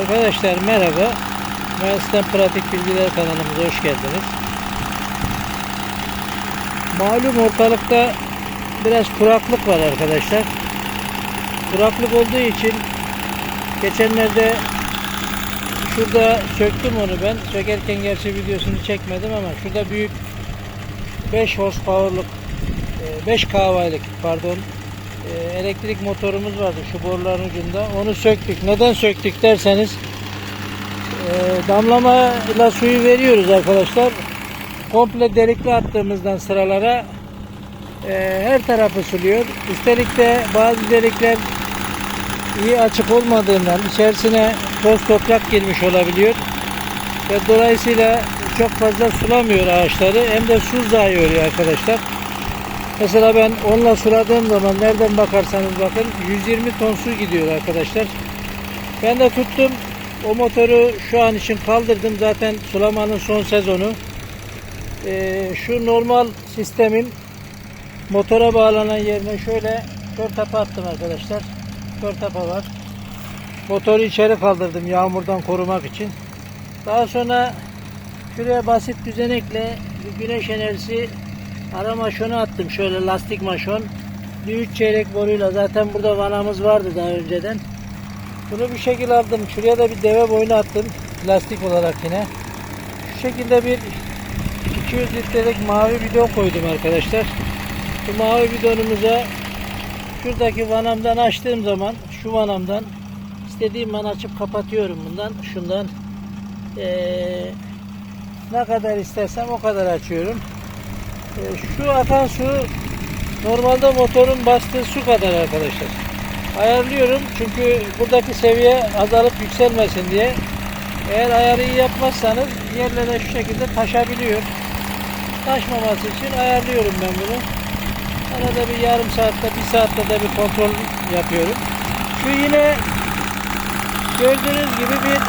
Arkadaşlar merhaba. Mühendisten Pratik Bilgiler kanalımıza hoş geldiniz. Malum ortalıkta biraz kuraklık var arkadaşlar. Kuraklık olduğu için geçenlerde şurada söktüm onu ben. Sökerken gerçi videosunu çekmedim ama şurada büyük 5 horsepower'lık 5 kW'lik pardon e, elektrik motorumuz vardı şu boruların ucunda. Onu söktük. Neden söktük derseniz e, damlamayla suyu veriyoruz arkadaşlar. Komple delikli attığımızdan sıralara e, her tarafı suluyor. Üstelik de bazı delikler iyi açık olmadığından içerisine toz toprak girmiş olabiliyor. Ve dolayısıyla çok fazla sulamıyor ağaçları. Hem de su zayi oluyor arkadaşlar. Mesela ben onunla suladığım zaman nereden bakarsanız bakın 120 ton su gidiyor arkadaşlar. Ben de tuttum o motoru şu an için kaldırdım zaten sulamanın son sezonu. Ee, şu normal sistemin motora bağlanan yerine şöyle kör tapa attım arkadaşlar. Kör tapa var. Motoru içeri kaldırdım yağmurdan korumak için. Daha sonra şuraya basit düzenekle güneş enerjisi Ara maşonu attım şöyle lastik maşon. Bir üç çeyrek boruyla zaten burada vanamız vardı daha önceden. Bunu bir şekil aldım. Şuraya da bir deve boynu attım. Plastik olarak yine. Şu şekilde bir 200 litrelik mavi bidon koydum arkadaşlar. Bu mavi bidonumuza şuradaki vanamdan açtığım zaman şu vanamdan istediğim an açıp kapatıyorum bundan. Şundan ee, ne kadar istersem o kadar açıyorum. E, Şu akan su normalde motorun bastığı su kadar arkadaşlar. Ayarlıyorum çünkü buradaki seviye azalıp yükselmesin diye. Eğer ayarı iyi yapmazsanız yerlere şu şekilde taşabiliyor. Taşmaması için ayarlıyorum ben bunu. Arada bir yarım saatte, bir saatte de bir kontrol yapıyorum. Şu yine gördüğünüz gibi bir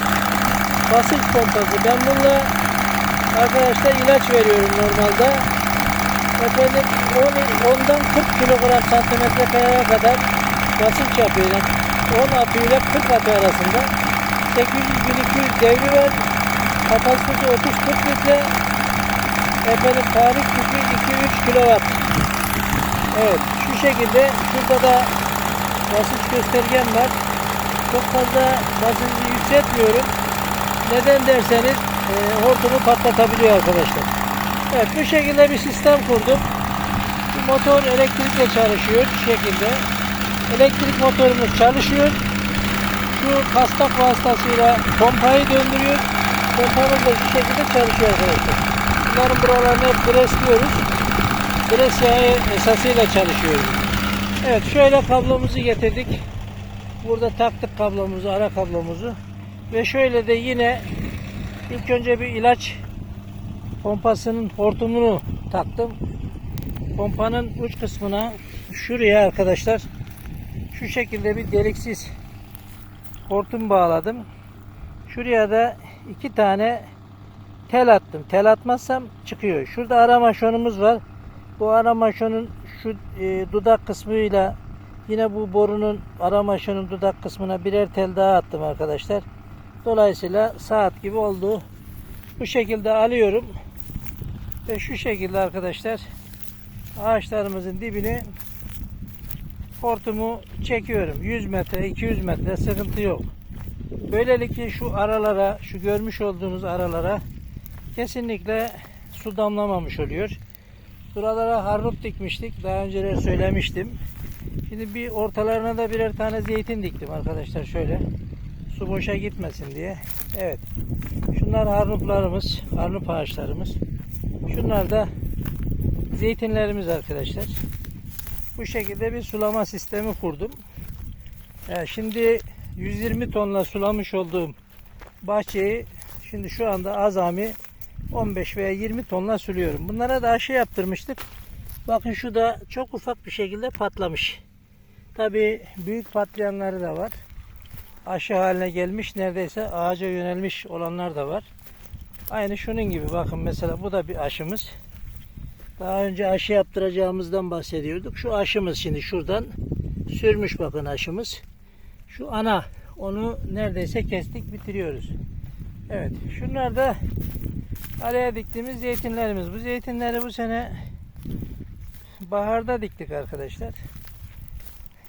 basınç pompası. Ben bununla arkadaşlar ilaç veriyorum normalde. Efendim 10, 10'dan 40 kilogram santimetre kareye kadar basınç yapıyor. Yani 10 atı ile 40 atı arasında 800-1200 devri var. Kapasitesi 30-40 litre. Efendim tarih gücü 2-3 kilowatt. Evet şu şekilde şurada da basınç göstergem var. Çok fazla basıncı yükseltmiyorum. Neden derseniz e, hortumu patlatabiliyor arkadaşlar. Evet bu şekilde bir sistem kurdum. Motor elektrikle çalışıyor şu şekilde. Elektrik motorumuz çalışıyor. Şu kastak vasıtasıyla pompayı döndürüyor. Pompamız da şu şekilde çalışıyor arkadaşlar. Bunların buralarını hep presliyoruz. Pres yağı esasıyla çalışıyor. Evet şöyle kablomuzu getirdik. Burada taktık kablomuzu, ara kablomuzu. Ve şöyle de yine ilk önce bir ilaç pompasının hortumunu taktım. Pompanın uç kısmına şuraya arkadaşlar şu şekilde bir deliksiz hortum bağladım. Şuraya da iki tane tel attım. Tel atmazsam çıkıyor. Şurada ara maşonumuz var. Bu ara maşonun şu e, dudak kısmıyla yine bu borunun ara maşonun dudak kısmına birer tel daha attım arkadaşlar. Dolayısıyla saat gibi oldu. Bu şekilde alıyorum. Ve şu şekilde arkadaşlar ağaçlarımızın dibini hortumu çekiyorum. 100 metre, 200 metre sıkıntı yok. Böylelikle şu aralara, şu görmüş olduğunuz aralara kesinlikle su damlamamış oluyor. Buralara harnup dikmiştik. Daha önce de söylemiştim. Şimdi bir ortalarına da birer tane zeytin diktim arkadaşlar şöyle. Su boşa gitmesin diye. Evet. Şunlar harnuplarımız, harnup ağaçlarımız. Şunlar da zeytinlerimiz arkadaşlar. Bu şekilde bir sulama sistemi kurdum. Yani şimdi 120 tonla sulamış olduğum bahçeyi şimdi şu anda azami 15 veya 20 tonla suluyorum. Bunlara da aşı yaptırmıştık. Bakın şu da çok ufak bir şekilde patlamış. Tabi büyük patlayanları da var. Aşı haline gelmiş neredeyse ağaca yönelmiş olanlar da var. Aynı şunun gibi bakın mesela bu da bir aşımız. Daha önce aşı yaptıracağımızdan bahsediyorduk. Şu aşımız şimdi şuradan sürmüş bakın aşımız. Şu ana onu neredeyse kestik bitiriyoruz. Evet şunlar da araya diktiğimiz zeytinlerimiz. Bu zeytinleri bu sene baharda diktik arkadaşlar.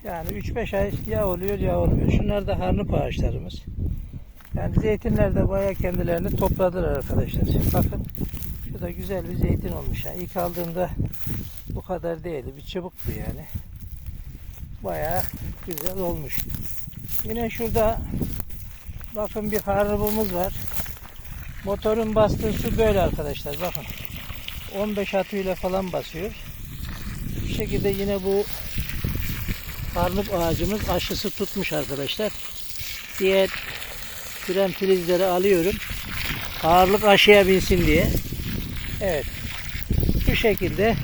Yani 3-5 ay ya oluyor ya olmuyor. Şunlar da harnıp ağaçlarımız. Yani zeytinler de bayağı kendilerini topladılar arkadaşlar. Bakın şu da güzel bir zeytin olmuş. Yani ilk aldığımda bu kadar değildi. Bir çubuktu yani. Bayağı güzel olmuş. Yine şurada bakın bir harnıbımız var. Motorun bastığı su böyle arkadaşlar. Bakın 15 atıyla falan basıyor. Bu şekilde yine bu Armut ağacımız aşısı tutmuş arkadaşlar. Diğer fren filizleri alıyorum. Ağırlık aşıya binsin diye. Evet. Bu şekilde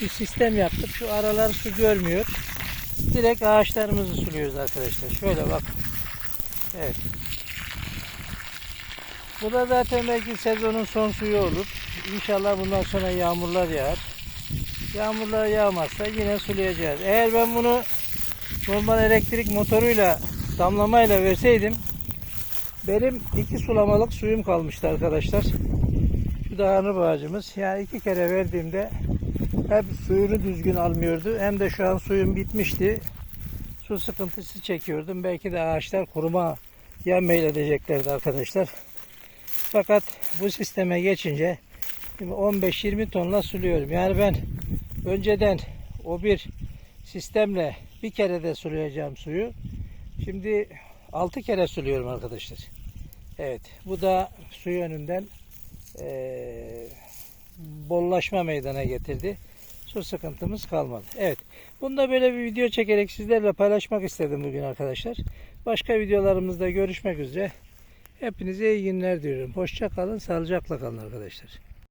bir sistem yaptık. Şu aralar su görmüyor. Direkt ağaçlarımızı suluyoruz arkadaşlar. Şöyle bak. Evet. Bu da zaten belki sezonun son suyu olur. İnşallah bundan sonra yağmurlar yağar. Yağmurlar yağmazsa yine sulayacağız. Eğer ben bunu normal elektrik motoruyla damlamayla verseydim benim iki sulamalık suyum kalmıştı arkadaşlar. Şu da arnavut ağacımız. Yani iki kere verdiğimde hem suyunu düzgün almıyordu hem de şu an suyum bitmişti. Su sıkıntısı çekiyordum. Belki de ağaçlar kuruma ya meyledeceklerdi arkadaşlar. Fakat bu sisteme geçince Şimdi 15-20 tonla suluyorum. Yani ben önceden o bir sistemle bir kere de sulayacağım suyu. Şimdi 6 kere suluyorum arkadaşlar. Evet. Bu da su yönünden eee bollaşma meydana getirdi. Su sıkıntımız kalmadı. Evet. Bunda böyle bir video çekerek sizlerle paylaşmak istedim bugün arkadaşlar. Başka videolarımızda görüşmek üzere. Hepinize iyi günler diliyorum. Hoşça kalın, sağlıcakla kalın arkadaşlar.